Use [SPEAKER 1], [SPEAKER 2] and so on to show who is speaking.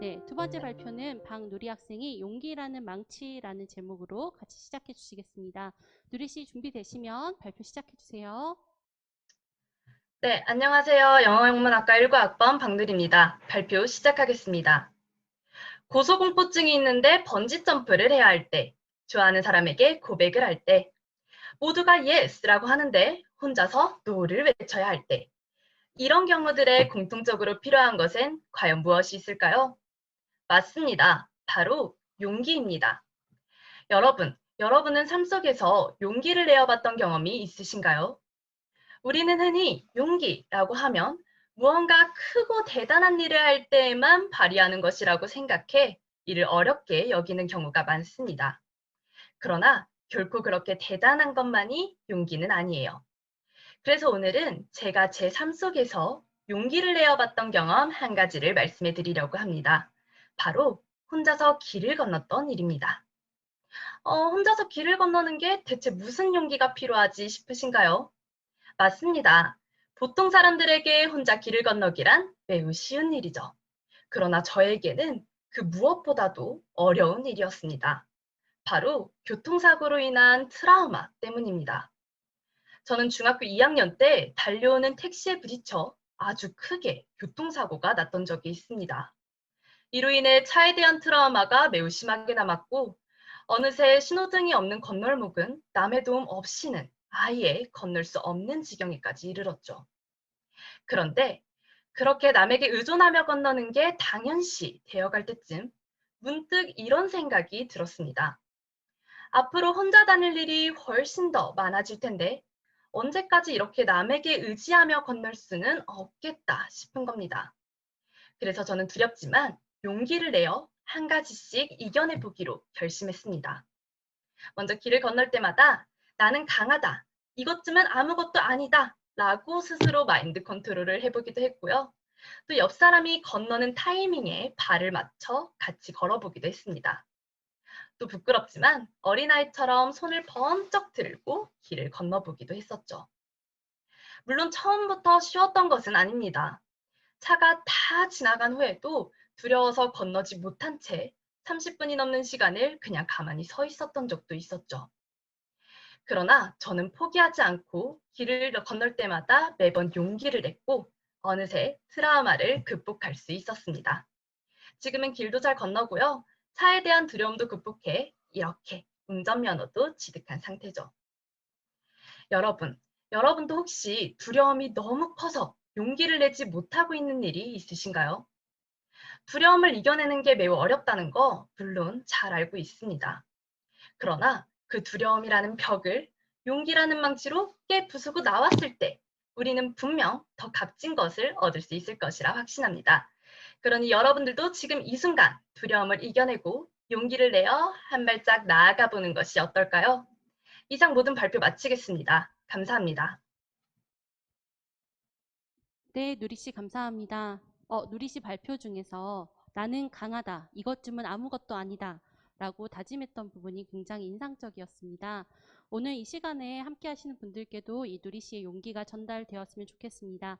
[SPEAKER 1] 네, 두 번째 발표는 박누리 학생이 용기라는 망치라는 제목으로 같이 시작해 주시겠습니다. 누리 씨 준비되시면 발표 시작해 주세요.
[SPEAKER 2] 네, 안녕하세요. 영어영문학과 19학번 박누리입니다. 발표 시작하겠습니다. 고소공포증이 있는데 번지 점프를 해야 할 때, 좋아하는 사람에게 고백을 할 때, 모두가 yes라고 하는데 혼자서 no를 외쳐야 할 때, 이런 경우들에 공통적으로 필요한 것은 과연 무엇이 있을까요? 맞습니다. 바로 용기입니다. 여러분, 여러분은 삶 속에서 용기를 내어봤던 경험이 있으신가요? 우리는 흔히 용기라고 하면 무언가 크고 대단한 일을 할 때에만 발휘하는 것이라고 생각해 이를 어렵게 여기는 경우가 많습니다. 그러나 결코 그렇게 대단한 것만이 용기는 아니에요. 그래서 오늘은 제가 제 삶 속에서 용기를 내어봤던 경험 한 가지를 말씀해 드리려고 합니다. 바로 혼자서 길을 건넜던 일입니다. 어, 혼자서 길을 건너는 게 대체 무슨 용기가 필요하지 싶으신가요? 맞습니다. 보통 사람들에게 혼자 길을 건너기란 매우 쉬운 일이죠. 그러나 저에게는 그 무엇보다도 어려운 일이었습니다. 바로 교통사고로 인한 트라우마 때문입니다. 저는 중학교 2학년 때 달려오는 택시에 부딪혀 아주 크게 교통사고가 났던 적이 있습니다. 이로 인해 차에 대한 트라우마가 매우 심하게 남았고 어느새 신호등이 없는 건널목은 남의 도움 없이는 아예 건널 수 없는 지경에까지 이르렀죠. 그런데 그렇게 남에게 의존하며 건너는 게 당연시 되어갈 때쯤 문득 이런 생각이 들었습니다. 앞으로 혼자 다닐 일이 훨씬 더 많아질 텐데 언제까지 이렇게 남에게 의지하며 건널 수는 없겠다 싶은 겁니다. 그래서 저는 두렵지만 용기를 내어 한 가지씩 이겨내 보기로 결심했습니다. 먼저 길을 건널 때마다 나는 강하다. 이것쯤은 아무것도 아니다. 라고 스스로 마인드 컨트롤을 해보기도 했고요. 또 옆 사람이 건너는 타이밍에 발을 맞춰 같이 걸어보기도 했습니다. 또 부끄럽지만 어린아이처럼 손을 번쩍 들고 길을 건너보기도 했었죠. 물론 처음부터 쉬웠던 것은 아닙니다. 차가 다 지나간 후에도 두려워서 건너지 못한 채 30분이 넘는 시간을 그냥 가만히 서 있었던 적도 있었죠. 그러나 저는 포기하지 않고 길을 건널 때마다 매번 용기를 냈고 어느새 트라우마를 극복할 수 있었습니다. 지금은 길도 잘 건너고요. 차에 대한 두려움도 극복해 이렇게 운전면허도 취득한 상태죠. 여러분, 여러분도 혹시 두려움이 너무 커서 용기를 내지 못하고 있는 일이 있으신가요? 두려움을 이겨내는 게 매우 어렵다는 거 물론 잘 알고 있습니다. 그러나 그 두려움이라는 벽을 용기라는 망치로 깨 부수고 나왔을 때 우리는 분명 더 값진 것을 얻을 수 있을 것이라 확신합니다. 그러니 여러분들도 지금 이 순간 두려움을 이겨내고 용기를 내어 한 발짝 나아가 보는 것이 어떨까요? 이상 모든 발표 마치겠습니다. 감사합니다.
[SPEAKER 1] 네, 누리 씨 감사합니다. 어, 누리 씨 발표 중에서 나는 강하다. 이것쯤은 아무것도 아니다. 라고 다짐했던 부분이 굉장히 인상적이었습니다. 오늘 이 시간에 함께 하시는 분들께도 이 누리 씨의 용기가 전달되었으면 좋겠습니다.